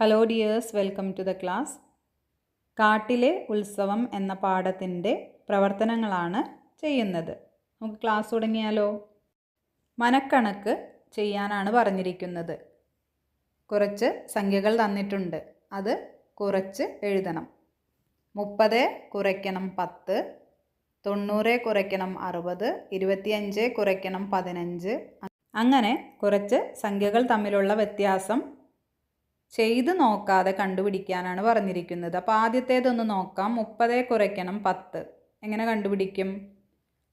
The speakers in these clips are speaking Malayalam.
Hello dears welcome to the class കാട്ടിലെ ഉത്സവം എന്ന പാഠത്തിന്റെ പ്രവർത്തനങ്ങളാണ് ചെയ്യുന്നത്. നമുക്ക് ക്ലാസ് തുടങ്ങിയാലോ? മനക്കണക്ക് ചെയ്യാനാണ് പറഞ്ഞിരിക്കുന്നത്. കുറച്ച് സംഖ്യകൾ തന്നിട്ടുണ്ട്. അത് കുറച്ച് എഴുതണം. മുപ്പത് കുറയ്ക്കണം പത്ത് തൊണ്ണൂറ് കുറയ്ക്കണം അറുപത് ഇരുപത്തിയഞ്ച് കുറയ്ക്കണം പതിനഞ്ച് അങ്ങനെ കുറച്ച് സംഖ്യകൾ തമ്മിലുള്ള വ്യത്യാസം ചെയ്ത് നോക്കാതെ കണ്ടുപിടിക്കാനാണ് പറഞ്ഞിരിക്കുന്നത്. അപ്പോൾ ആദ്യത്തേതൊന്ന് നോക്കാം. മുപ്പതേ കുറയ്ക്കണം പത്ത്. എങ്ങനെ കണ്ടുപിടിക്കും?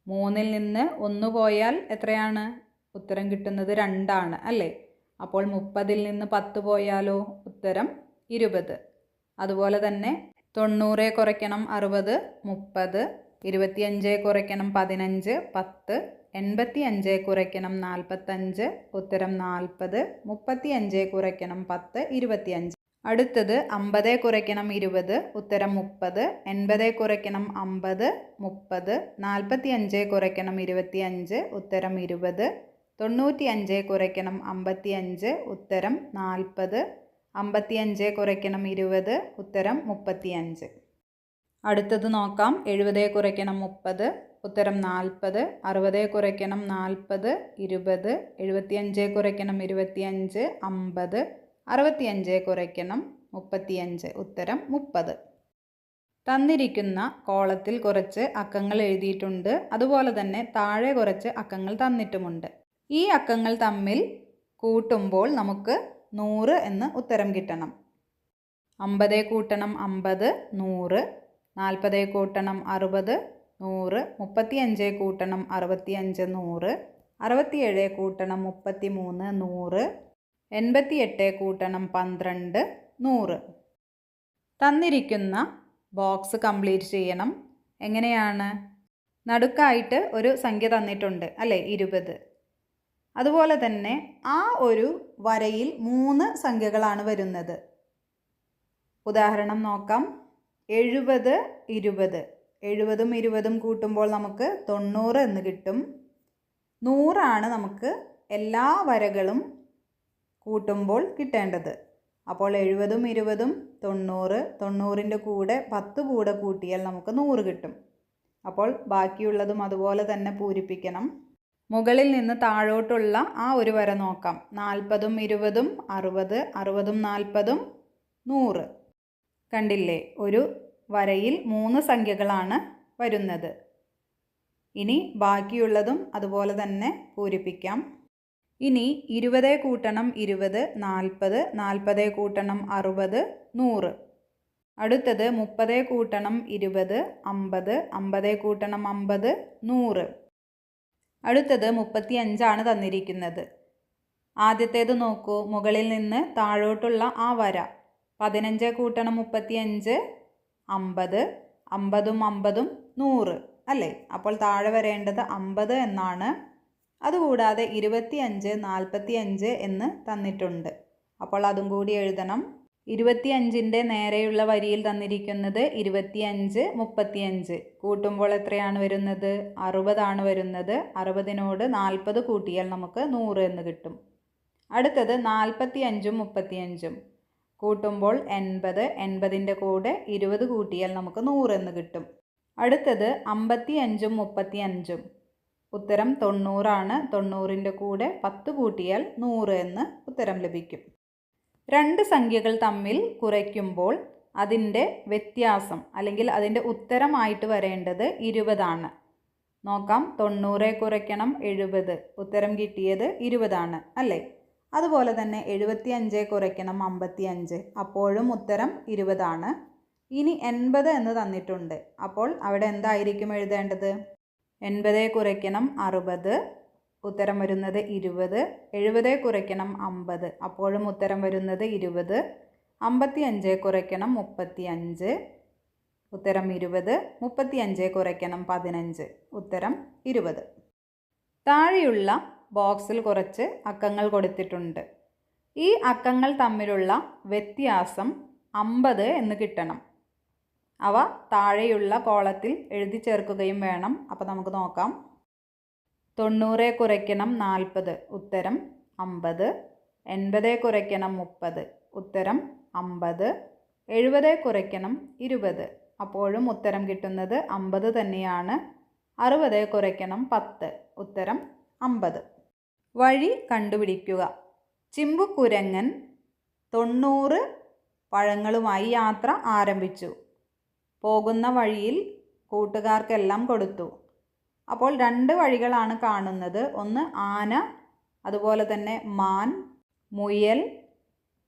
മൂന്നിൽ നിന്ന് ഒന്ന് പോയാൽ എത്രയാണ്? ഉത്തരം കിട്ടുന്നത് രണ്ടാണ് അല്ലേ? അപ്പോൾ മുപ്പതിൽ നിന്ന് പത്ത് പോയാലോ? ഉത്തരം ഇരുപത്. അതുപോലെ തന്നെ തൊണ്ണൂറെ കുറയ്ക്കണം അറുപത് മുപ്പത്. ഇരുപത്തിയഞ്ചേ കുറയ്ക്കണം പതിനഞ്ച് പത്ത്. എൺപത്തി അഞ്ച് കുറയ്ക്കണം നാൽപ്പത്തഞ്ച് ഉത്തരം നാൽപ്പത് മുപ്പത്തി അഞ്ച് കുറയ്ക്കണം പത്ത് ഇരുപത്തിയഞ്ച്. അടുത്തത് അമ്പത് കുറയ്ക്കണം ഇരുപത് ഉത്തരം മുപ്പത് എൺപത് കുറയ്ക്കണം അമ്പത് മുപ്പത് നാൽപ്പത്തി അഞ്ച് കുറയ്ക്കണം ഇരുപത്തിയഞ്ച് ഉത്തരം ഇരുപത് തൊണ്ണൂറ്റി അഞ്ച് കുറയ്ക്കണം അമ്പത്തി അഞ്ച് ഉത്തരം നാൽപ്പത് അമ്പത്തി അഞ്ച് കുറയ്ക്കണം ഇരുപത് ഉത്തരം മുപ്പത്തിയഞ്ച്. അടുത്തത് നോക്കാം എഴുപത് കുറയ്ക്കണം മുപ്പത് ഉത്തരം നാൽപ്പത് അറുപത് കുറയ്ക്കണം നാൽപ്പത് ഇരുപത് എഴുപത്തിയഞ്ച് കുറയ്ക്കണം ഇരുപത്തിയഞ്ച് അമ്പത് അറുപത്തിയഞ്ച് കുറയ്ക്കണം മുപ്പത്തിയഞ്ച് ഉത്തരം മുപ്പത്. തന്നിരിക്കുന്ന കോളത്തിൽ കുറച്ച് അക്കങ്ങൾ എഴുതിയിട്ടുണ്ട്. അതുപോലെ തന്നെ താഴെ കുറച്ച് അക്കങ്ങൾ തന്നിട്ടുമുണ്ട്. ഈ അക്കങ്ങൾ തമ്മിൽ കൂട്ടുമ്പോൾ നമുക്ക് നൂറ് എന്ന് ഉത്തരം കിട്ടണം. അമ്പത് കൂട്ടണം അമ്പത് നൂറ്. നാൽപ്പത് കൂട്ടണം അറുപത് നൂറ് മുപ്പത്തിയഞ്ച് കൂട്ടണം അറുപത്തിയഞ്ച് നൂറ് അറുപത്തിയേഴ് കൂട്ടണം മുപ്പത്തി മൂന്ന് നൂറ് എൺപത്തിയെട്ട് കൂട്ടണം പന്ത്രണ്ട് നൂറ്. തന്നിരിക്കുന്ന ബോക്സ് കംപ്ലീറ്റ് ചെയ്യണം. എങ്ങനെയാണ്? നടുക്കായിട്ട് ഒരു സംഖ്യ തന്നിട്ടുണ്ട് അല്ലേ? ഇരുപത്. അതുപോലെ തന്നെ ആ ഒരു വരയിൽ മൂന്ന് സംഖ്യകളാണ് വരുന്നത്. ഉദാഹരണം നോക്കാം. എഴുപത് ഇരുപത്. എഴുപതും ഇരുപതും കൂട്ടുമ്പോൾ നമുക്ക് തൊണ്ണൂറ് എന്ന് കിട്ടും. നൂറാണ് നമുക്ക് എല്ലാ വരകളും കൂട്ടുമ്പോൾ കിട്ടേണ്ടത്. അപ്പോൾ എഴുപതും ഇരുപതും തൊണ്ണൂറ് തൊണ്ണൂറിന്റെ കൂടെ പത്ത് കൂടെ കൂട്ടിയാൽ നമുക്ക് നൂറ് കിട്ടും. അപ്പോൾ ബാക്കിയുള്ളതും അതുപോലെ തന്നെ പൂരിപ്പിക്കണം. മുകളിൽ നിന്ന് താഴോട്ടുള്ള ആ ഒരു വര നോക്കാം. നാൽപ്പതും ഇരുപതും അറുപത് അറുപതും നാൽപ്പതും നൂറ്. കണ്ടില്ലേ? ഒരു വരയിൽ മൂന്ന് സംഖ്യകളാണ് വരുന്നത്. ഇനി ബാക്കിയുള്ളതും അതുപോലെ തന്നെ പൂരിപ്പിക്കാം. ഇനി ഇരുപത് കൂട്ടണം ഇരുപത് നാൽപ്പത് നാൽപ്പത് കൂട്ടണം അറുപത് നൂറ്. അടുത്തത് മുപ്പത് കൂട്ടണം ഇരുപത് അമ്പത് അമ്പത് കൂട്ടണം അമ്പത് നൂറ്. അടുത്തത് മുപ്പത്തി അഞ്ചാണ് തന്നിരിക്കുന്നത്. ആദ്യത്തേത് നോക്കൂ. മുകളിൽ നിന്ന് താഴോട്ടുള്ള ആ വര. പതിനഞ്ച് കൂട്ടണം മുപ്പത്തി അഞ്ച് അമ്പത് അമ്പതും അമ്പതും നൂറ് അല്ലേ? അപ്പോൾ താഴെ വരേണ്ടത് അമ്പത് എന്നാണ്. അതുകൂടാതെ ഇരുപത്തി അഞ്ച് നാൽപ്പത്തി അഞ്ച് എന്ന് തന്നിട്ടുണ്ട്. അപ്പോൾ അതും കൂടി എഴുതണം. ഇരുപത്തിയഞ്ചിന്റെ നേരെയുള്ള വരിയിൽ തന്നിരിക്കുന്നത് ഇരുപത്തിയഞ്ച് മുപ്പത്തിയഞ്ച്. കൂട്ടുമ്പോൾ എത്രയാണ് വരുന്നത്? അറുപതാണ് വരുന്നത്. അറുപതിനോട് നാൽപ്പത് കൂട്ടിയാൽ നമുക്ക് നൂറ് എന്ന് കിട്ടും. അടുത്തത് നാൽപ്പത്തി അഞ്ചും മുപ്പത്തിയഞ്ചും. കൂട്ടുമ്പോൾ എൺപത് എൺപതിന്റെ കൂടെ ഇരുപത് കൂട്ടിയാൽ നമുക്ക് നൂറ് എന്ന് കിട്ടും. അടുത്തത് അമ്പത്തി അഞ്ചും മുപ്പത്തി അഞ്ചും ഉത്തരം തൊണ്ണൂറാണ്. തൊണ്ണൂറിന്റെ കൂടെ പത്ത് കൂട്ടിയാൽ നൂറ് എന്ന് ഉത്തരം ലഭിക്കും. രണ്ട് സംഖ്യകൾ തമ്മിൽ കുറയ്ക്കുമ്പോൾ അതിന്റെ വ്യത്യാസം അല്ലെങ്കിൽ അതിന്റെ ഉത്തരമായിട്ട് വരേണ്ടത് ഇരുപതാണ്. നോക്കാം. തൊണ്ണൂറെ കുറയ്ക്കണം എഴുപത്. ഉത്തരം കിട്ടിയത് ഇരുപതാണ് അല്ലേ? അതുപോലെ തന്നെ എഴുപത്തി അഞ്ച് കുറയ്ക്കണം അമ്പത്തി അഞ്ച് അപ്പോഴും ഉത്തരം ഇരുപതാണ്. ഇനി എൺപത് എന്ന് തന്നിട്ടുണ്ട്. അപ്പോൾ അവിടെ എന്തായിരിക്കും എഴുതേണ്ടത്? എൺപത് കുറയ്ക്കണം അറുപത്. ഉത്തരം വരുന്നത് ഇരുപത്. എഴുപത് കുറയ്ക്കണം അമ്പത്. അപ്പോഴും ഉത്തരം വരുന്നത് ഇരുപത്. അമ്പത്തി അഞ്ച് കുറയ്ക്കണം മുപ്പത്തി അഞ്ച് ഉത്തരം ഇരുപത്. മുപ്പത്തി അഞ്ച് കുറയ്ക്കണം പതിനഞ്ച്. ഉത്തരം ഇരുപത്. താഴെയുള്ള ബോക്സിൽ കുറച്ച് അക്കങ്ങൾ കൊടുത്തിട്ടുണ്ട്. ഈ അക്കങ്ങൾ തമ്മിലുള്ള വ്യത്യാസം അമ്പത് എന്ന് കിട്ടണം. അവ താഴെയുള്ള കോളത്തിൽ എഴുതി ചേർക്കുകയും വേണം. അപ്പോൾ നമുക്ക് നോക്കാം. തൊണ്ണൂറെ കുറയ്ക്കണം നാൽപ്പത് ഉത്തരം അമ്പത്. എൺപത് കുറയ്ക്കണം മുപ്പത് ഉത്തരം അമ്പത്. എഴുപത് കുറയ്ക്കണം ഇരുപത്. അപ്പോഴും ഉത്തരം കിട്ടുന്നത് അമ്പത് തന്നെയാണ്. അറുപത് കുറയ്ക്കണം പത്ത് ഉത്തരം അമ്പത്. വഴി കണ്ടുപിടിക്കുക. ചിമ്പുക്കുരങ്ങൻ തൊണ്ണൂറ് പഴങ്ങളുമായി യാത്ര ആരംഭിച്ചു. പോകുന്ന വഴിയിൽ കൂട്ടുകാർക്കെല്ലാം കൊടുത്തു. അപ്പോൾ രണ്ട് വഴികളാണ് കാണുന്നത്. ഒന്ന് ആന അതുപോലെ തന്നെ മാൻ മുയൽ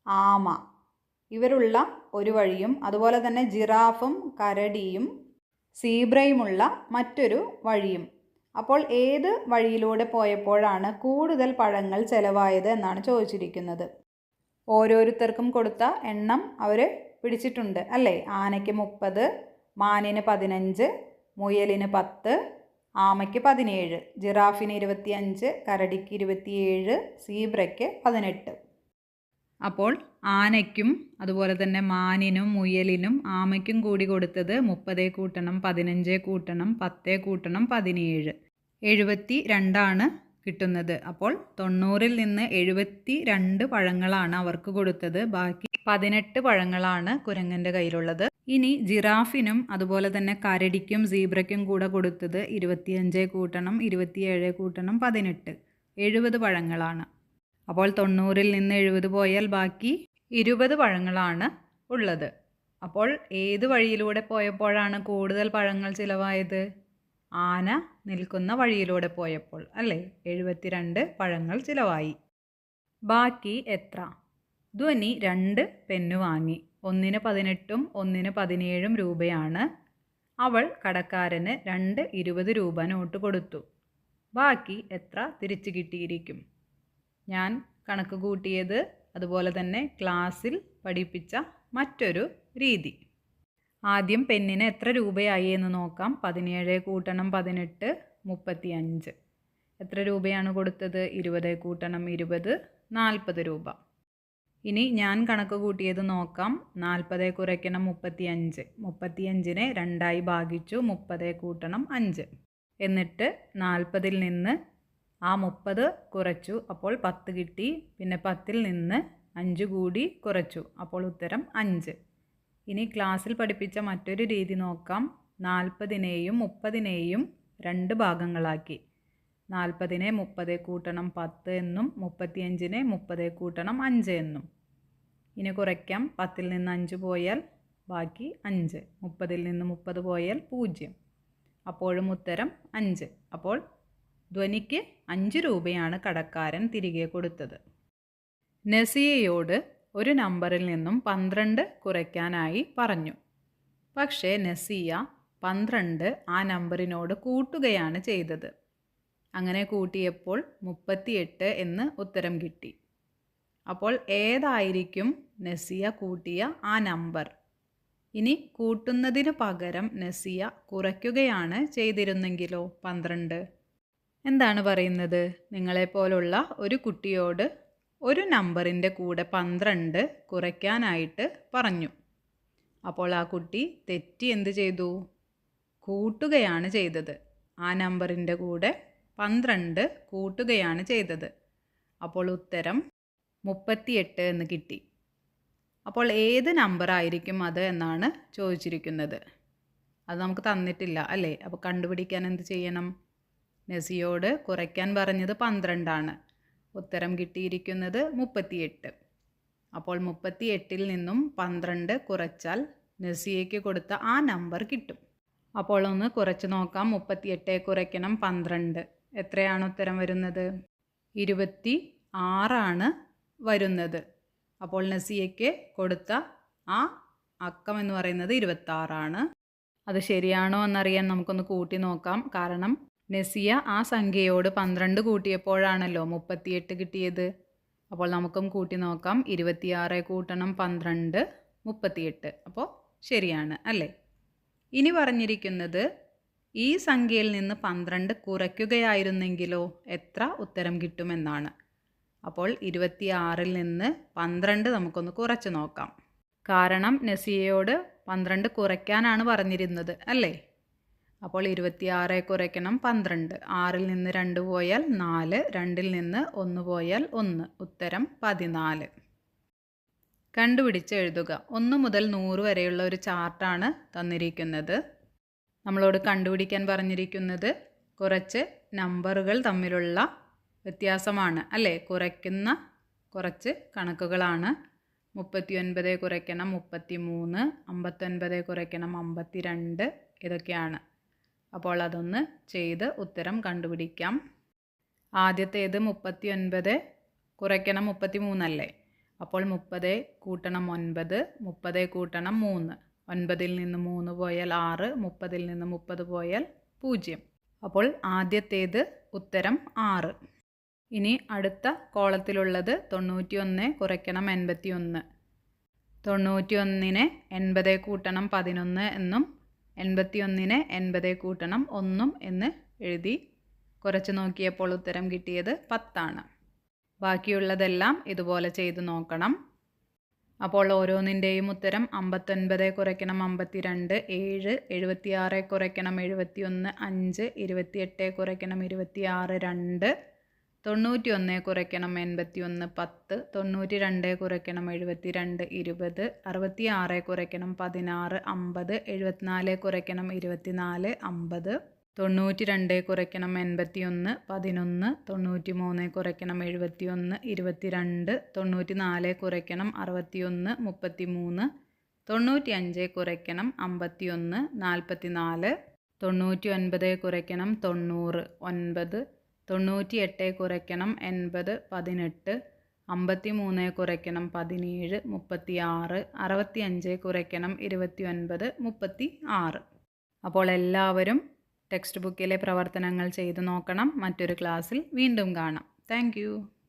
ആമ. ഇവരുള്ള ഒരു വഴിയും അതുപോലെ തന്നെ ജിറാഫും കരടിയും സീബ്രയുമുള്ള മറ്റൊരു വഴിയും. അപ്പോൾ ഏത് വഴിയിലൂടെ പോയപ്പോഴാണ് കൂടുതൽ പഴങ്ങൾ ചെലവായത് എന്നാണ് ചോദിച്ചിരിക്കുന്നത്. ഓരോരുത്തർക്കും കൊടുത്ത എണ്ണം അവർ പിടിച്ചിട്ടുണ്ട് അല്ലേ? ആനയ്ക്ക് മുപ്പത് മാനിന് പതിനഞ്ച് മുയലിന് പത്ത് ആമയ്ക്ക് പതിനേഴ് ജിറാഫിന് ഇരുപത്തിയഞ്ച് കരടിക്ക് ഇരുപത്തിയേഴ് സീബ്രയ്ക്ക് പതിനെട്ട്. അപ്പോൾ ആനയ്ക്കും അതുപോലെ തന്നെ മാനിനും മുയലിനും ആമയ്ക്കും കൂടി കൊടുത്തത് മുപ്പതേ കൂട്ടണം പതിനഞ്ചേ കൂട്ടണം പത്തേ കൂട്ടണം പതിനേഴ്. എഴുപത്തി രണ്ടാണ് കിട്ടുന്നത്. അപ്പോൾ തൊണ്ണൂറിൽ നിന്ന് എഴുപത്തി രണ്ട് പഴങ്ങളാണ് അവർക്ക് കൊടുത്തത്. ബാക്കി പതിനെട്ട് പഴങ്ങളാണ് കുരങ്ങന്റെ കയ്യിലുള്ളത്. ഇനി ജിറാഫിനും അതുപോലെ തന്നെ കരടിക്കും സീബ്രയ്ക്കും കൂടെ കൊടുത്തത് ഇരുപത്തിയഞ്ച് കൂട്ടണം ഇരുപത്തിയേഴ് കൂട്ടണം പതിനെട്ട് എഴുപത് പഴങ്ങളാണ്. അപ്പോൾ തൊണ്ണൂറിൽ നിന്ന് എഴുപത് പോയാൽ ബാക്കി ഇരുപത് പഴങ്ങളാണ് ഉള്ളത്. അപ്പോൾ ഏത് വഴിയിലൂടെ പോയപ്പോഴാണ് കൂടുതൽ പഴങ്ങൾ ചിലവായത്? ആന നിൽക്കുന്ന വഴിയിലൂടെ പോയപ്പോൾ അല്ലേ? എഴുപത്തിരണ്ട് പഴങ്ങൾ ചിലവായി. ബാക്കി എത്ര? ധ്വനി രണ്ട് പെന്നു വാങ്ങി. ഒന്നിന് പതിനെട്ടും ഒന്നിന് പതിനേഴും രൂപയാണ്. അവൾ കടക്കാരന് രണ്ട് ഇരുപത് രൂപ നോട്ട് കൊടുത്തു. ബാക്കി എത്ര തിരിച്ചു കിട്ടിയിരിക്കും? ഞാൻ കണക്ക് കൂട്ടിയത് അതുപോലെ തന്നെ ക്ലാസ്സിൽ പഠിപ്പിച്ച മറ്റൊരു രീതി. ആദ്യം പെന്നിന് എത്ര രൂപയായി എന്ന് നോക്കാം. പതിനേഴ് കൂട്ടണം പതിനെട്ട് മുപ്പത്തി അഞ്ച് എത്ര രൂപയാണ് കൊടുത്തത്? ഇരുപത് കൂട്ടണം ഇരുപത് നാൽപ്പത് രൂപ. ഇനി ഞാൻ കണക്ക് കൂട്ടിയത് നോക്കാം. നാൽപ്പത് കുറയ്ക്കണം മുപ്പത്തി അഞ്ച് മുപ്പത്തി അഞ്ചിനെ രണ്ടായി ഭാഗിച്ചു മുപ്പത് കൂട്ടണം അഞ്ച്. എന്നിട്ട് നാൽപ്പതിൽ നിന്ന് ആ മുപ്പത് കുറച്ചു. അപ്പോൾ പത്ത് കിട്ടി. പിന്നെ പത്തിൽ നിന്ന് അഞ്ച് കൂടി കുറച്ചു. അപ്പോൾ ഉത്തരം അഞ്ച്. ഇനി ക്ലാസ്സിൽ പഠിപ്പിച്ച മറ്റൊരു രീതി നോക്കാം. നാൽപ്പതിനെയും മുപ്പതിനെയും രണ്ട് ഭാഗങ്ങളാക്കി. നാൽപ്പതിനെ മുപ്പത് കൂട്ടണം പത്ത് എന്നും മുപ്പത്തിയഞ്ചിനെ മുപ്പത് കൂട്ടണം അഞ്ച് എന്നും. ഇനി കുറയ്ക്കാം. പത്തിൽ നിന്ന് അഞ്ച് പോയാൽ ബാക്കി അഞ്ച്. മുപ്പതിൽ നിന്ന് മുപ്പത് പോയാൽ പൂജ്യം. അപ്പോഴും ഉത്തരം അഞ്ച്. അപ്പോൾ ധ്വനിക്ക് അഞ്ച് രൂപയാണ് കടക്കാരൻ തിരികെ കൊടുത്തത്. നസിയയോട് ഒരു നമ്പറിൽ നിന്നും പന്ത്രണ്ട് കുറയ്ക്കാനായി പറഞ്ഞു. പക്ഷേ നസിയ പന്ത്രണ്ട് ആ നമ്പറിനോട് കൂട്ടുകയാണ് ചെയ്തത്. അങ്ങനെ കൂട്ടിയപ്പോൾ മുപ്പത്തിയെട്ട് എന്ന് ഉത്തരം കിട്ടി. അപ്പോൾ ഏതായിരിക്കും നസിയ കൂട്ടിയ ആ നമ്പർ? ഇനി കൂട്ടുന്നതിന് പകരം നസിയ കുറയ്ക്കുകയാണ് ചെയ്തിരുന്നെങ്കിലോ പന്ത്രണ്ട്? എന്താണ് പറയുന്നത്? നിങ്ങളെപ്പോലുള്ള ഒരു കുട്ടിയോട് ഒരു നമ്പറിന്റെ കൂടെ പന്ത്രണ്ട് കുറയ്ക്കാനായിട്ട് പറഞ്ഞു. അപ്പോൾ ആ കുട്ടി തെറ്റി എന്ത് ചെയ്തു? കൂട്ടുകയാണ് ചെയ്തത്. ആ നമ്പറിന്റെ കൂടെ പന്ത്രണ്ട് കൂട്ടുകയാണ് ചെയ്തത്. അപ്പോൾ ഉത്തരം മുപ്പത്തിയെട്ട് എന്ന് കിട്ടി. അപ്പോൾ ഏത് നമ്പർ ആയിരിക്കും അത് എന്നാണ് ചോദിച്ചിരിക്കുന്നത്. അത് നമുക്ക് തന്നിട്ടില്ല അല്ലേ? അപ്പോൾ കണ്ടുപിടിക്കാൻ എന്ത് ചെയ്യണം? നസിയോട് കുറയ്ക്കാൻ പറഞ്ഞത് പന്ത്രണ്ടാണ്. ഉത്തരം കിട്ടിയിരിക്കുന്നത് മുപ്പത്തിയെട്ട്. അപ്പോൾ മുപ്പത്തിയെട്ടിൽ നിന്നും പന്ത്രണ്ട് കുറച്ചാൽ നസിയയ്ക്ക് കൊടുത്ത ആ നമ്പർ കിട്ടും. അപ്പോൾ ഒന്ന് കുറച്ച് നോക്കാം. മുപ്പത്തിയെട്ട് കുറയ്ക്കണം പന്ത്രണ്ട്. എത്രയാണ് ഉത്തരം വരുന്നത്? ഇരുപത്തി ആറാണ് വരുന്നത്. അപ്പോൾ നസിയയ്ക്ക് കൊടുത്ത ആ അക്കം എന്ന് പറയുന്നത് ഇരുപത്താറാണ്. അത് ശരിയാണോ എന്നറിയാൻ നമുക്കൊന്ന് കൂട്ടി നോക്കാം. കാരണം നസിയ ആ സംഖ്യയോട് പന്ത്രണ്ട് കൂട്ടിയപ്പോഴാണല്ലോ മുപ്പത്തിയെട്ട് കിട്ടിയത്. അപ്പോൾ നമുക്കും കൂട്ടി നോക്കാം. ഇരുപത്തിയാറ് കൂട്ടണം പന്ത്രണ്ട് മുപ്പത്തിയെട്ട്. അപ്പോൾ ശരിയാണ് അല്ലേ? ഇനി പറഞ്ഞിരിക്കുന്നത് ഈ സംഖ്യയിൽ നിന്ന് പന്ത്രണ്ട് കുറയ്ക്കുകയായിരുന്നെങ്കിലോ എത്ര ഉത്തരം കിട്ടുമെന്നാണ്. അപ്പോൾ ഇരുപത്തിയാറിൽ നിന്ന് പന്ത്രണ്ട് നമുക്കൊന്ന് കുറച്ച് നോക്കാം. കാരണം നസിയയോട് പന്ത്രണ്ട് കുറയ്ക്കാനാണ് പറഞ്ഞിരുന്നത് അല്ലേ? അപ്പോൾ ഇരുപത്തിയാറ് കുറയ്ക്കണം പന്ത്രണ്ട്. ആറിൽ നിന്ന് രണ്ട് പോയാൽ നാല്. രണ്ടിൽ നിന്ന് ഒന്ന് പോയാൽ ഒന്ന്. ഉത്തരം പതിനാല്. കണ്ടുപിടിച്ച് എഴുതുക. ഒന്ന് മുതൽ നൂറ് വരെയുള്ള ഒരു ചാർട്ടാണ് തന്നിരിക്കുന്നത്. നമ്മളോട് കണ്ടുപിടിക്കാൻ പറഞ്ഞിരിക്കുന്നത് കുറച്ച് നമ്പറുകൾ തമ്മിലുള്ള വ്യത്യാസമാണ്. അല്ലേ? കുറയ്ക്കുന്ന കുറച്ച് കണക്കുകളാണ്. മുപ്പത്തി ഒൻപത് കുറയ്ക്കണം മുപ്പത്തി മൂന്ന് അമ്പത്തൊൻപത് കുറയ്ക്കണം അമ്പത്തി രണ്ട് ഇതൊക്കെയാണ്. അപ്പോൾ അതൊന്ന് ചെയ്ത് ഉത്തരം കണ്ടുപിടിക്കാം. ആദ്യത്തേത് മുപ്പത്തി ഒൻപത് കുറയ്ക്കണം മുപ്പത്തി മൂന്നല്ലേ അപ്പോൾ മുപ്പത് കൂട്ടണം ഒൻപത് മുപ്പത് കൂട്ടണം മൂന്ന്. ഒൻപതിൽ നിന്ന് മൂന്ന് പോയാൽ ആറ് മുപ്പതിൽ നിന്ന് മുപ്പത് പോയാൽ പൂജ്യം. അപ്പോൾ ആദ്യത്തേത് ഉത്തരം ആറ്. ഇനി അടുത്ത കോളത്തിലുള്ളത് തൊണ്ണൂറ്റി ഒന്ന് കുറയ്ക്കണം എൺപത്തി ഒന്ന് തൊണ്ണൂറ്റി ഒന്നിന് എൺപത് കൂട്ടണം പതിനൊന്ന് എന്നും എൺപത്തി ഒന്നിന് എൺപത് കൂട്ടണം ഒന്നും എന്ന് എഴുതി കുറച്ച് നോക്കിയപ്പോൾ ഉത്തരം കിട്ടിയത് പത്താണ്. ബാക്കിയുള്ളതെല്ലാം ഇതുപോലെ ചെയ്തു നോക്കണം. അപ്പോൾ ഓരോന്നിന്റെയും ഉത്തരം അമ്പത്തൊൻപത് കുറയ്ക്കണം അമ്പത്തിരണ്ട് ഏഴ് എഴുപത്തിയാറ് കുറയ്ക്കണം എഴുപത്തിയൊന്ന് അഞ്ച് ഇരുപത്തിയെട്ട് കുറയ്ക്കണം ഇരുപത്തിയാറ് രണ്ട് തൊണ്ണൂറ്റി ഒന്ന് കുറയ്ക്കണം എൺപത്തി ഒന്ന് പത്ത് തൊണ്ണൂറ്റി രണ്ട് കുറയ്ക്കണം എഴുപത്തി രണ്ട് ഇരുപത് അറുപത്തി ആറ് കുറയ്ക്കണം പതിനാറ് അമ്പത് എഴുപത്തിനാല് കുറയ്ക്കണം ഇരുപത്തിനാല് അമ്പത് തൊണ്ണൂറ്റി രണ്ട് കുറയ്ക്കണം എൺപത്തി ഒന്ന് പതിനൊന്ന് തൊണ്ണൂറ്റി മൂന്ന് കുറയ്ക്കണം എഴുപത്തി ഒന്ന് ഇരുപത്തി രണ്ട് തൊണ്ണൂറ്റി നാല് കുറയ്ക്കണം അറുപത്തി ഒന്ന് മുപ്പത്തി മൂന്ന് തൊണ്ണൂറ്റി അഞ്ച് കുറയ്ക്കണം അമ്പത്തി ഒന്ന് നാൽപ്പത്തി നാല് തൊണ്ണൂറ്റി ഒൻപത് കുറയ്ക്കണം തൊണ്ണൂറ് ഒൻപത് തൊണ്ണൂറ്റി എട്ട് കുറയ്ക്കണം എൺപത് പതിനെട്ട് അമ്പത്തി മൂന്ന് കുറയ്ക്കണം പതിനേഴ് മുപ്പത്തി ആറ് അറുപത്തി അഞ്ച് കുറയ്ക്കണം ഇരുപത്തി ഒൻപത് മുപ്പത്തി ആറ് അപ്പോൾ എല്ലാവരും ടെക്സ്റ്റ് ബുക്കിലെ പ്രവർത്തനങ്ങൾ ചെയ്തു നോക്കണം. മറ്റൊരു ക്ലാസ്സിൽ വീണ്ടും കാണാം. താങ്ക്